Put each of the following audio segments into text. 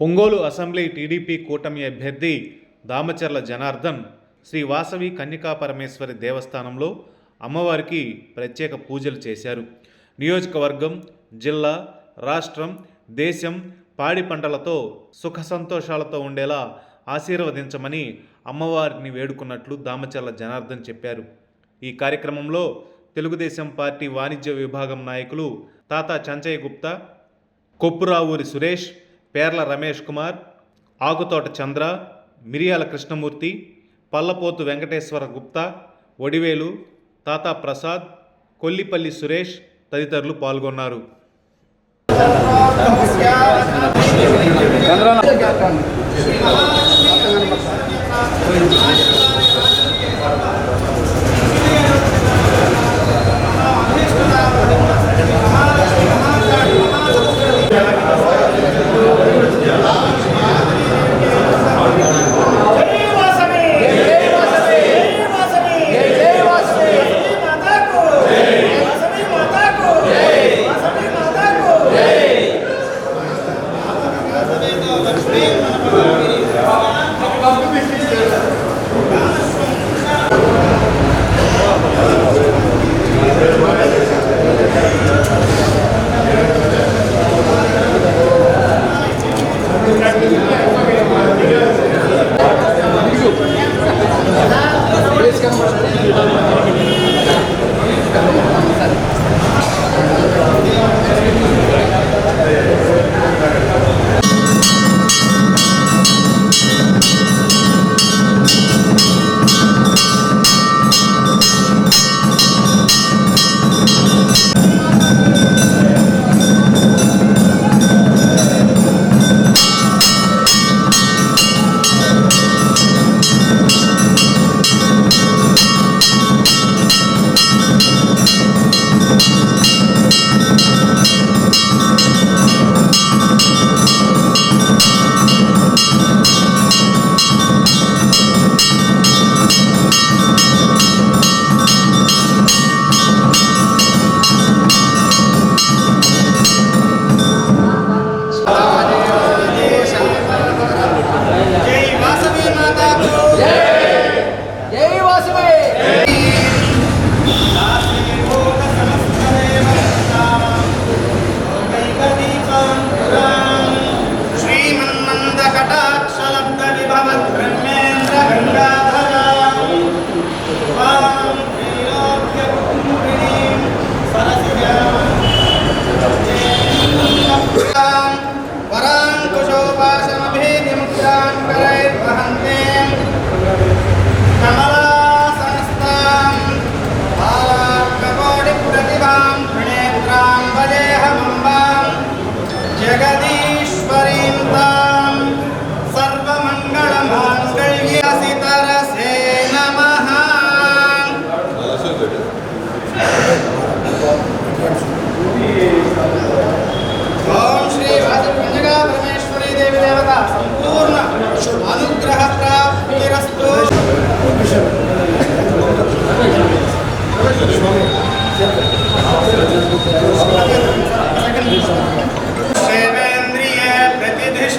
Ongole assembly TDP కూటమి అభ్యర్థి దామచర్ల జనార్దన్ శ్రీ వాసవి కన్యకా పరమేశ్వరి దేవస్థానంలో అమ్మవారికి ప్రత్యేక పూజలు చేశారు. నియోజకవర్గం జిల్లా రాష్ట్రం దేశం పాడి పంటలతో సుఖ సంతోషాలతో ఉండేలా ఆశీర్వదించమని అమ్మవారిని వేడుకున్నట్లు దామచర్ల జనార్దన్ చెప్పారు. ఈ కార్యక్రమంలో తెలుగుదేశం పార్టీ వాణిజ్య విభాగం నాయకులు తాతా చంచయ్య గుప్తా కొప్పురావూరి సురేష్ పేర్ల రమేష్ కుమార్ ఆకుతోట చంద్ర మిరియాల కృష్ణమూర్తి పల్లపోతు వెంకటేశ్వర గుప్తా ఒడివేలు తాతా ప్రసాద్ కొల్లిపల్లి సురేష్ తదితరులు పాల్గొన్నారు.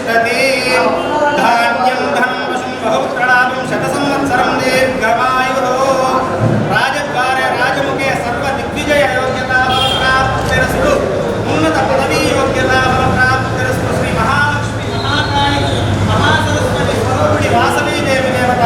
ప్రతిధిష్టతి ధాన్యం ధనం వశం బహుప్రణామం శత సంవత్సరం దీర్ఘమాయు రాజద్వారే రాజముఖే సర్వ దిగ్విజయ యోగ్యతా ప్రాప్తిరస్తు ఉన్నత పదవీ యోగ్యతా ప్రాప్తిరస్తు శ్రీ మహాలక్ష్మి మహాకాళి మహాసరస్వతి స్వరూపిణి వాసవీ దేవి దేవత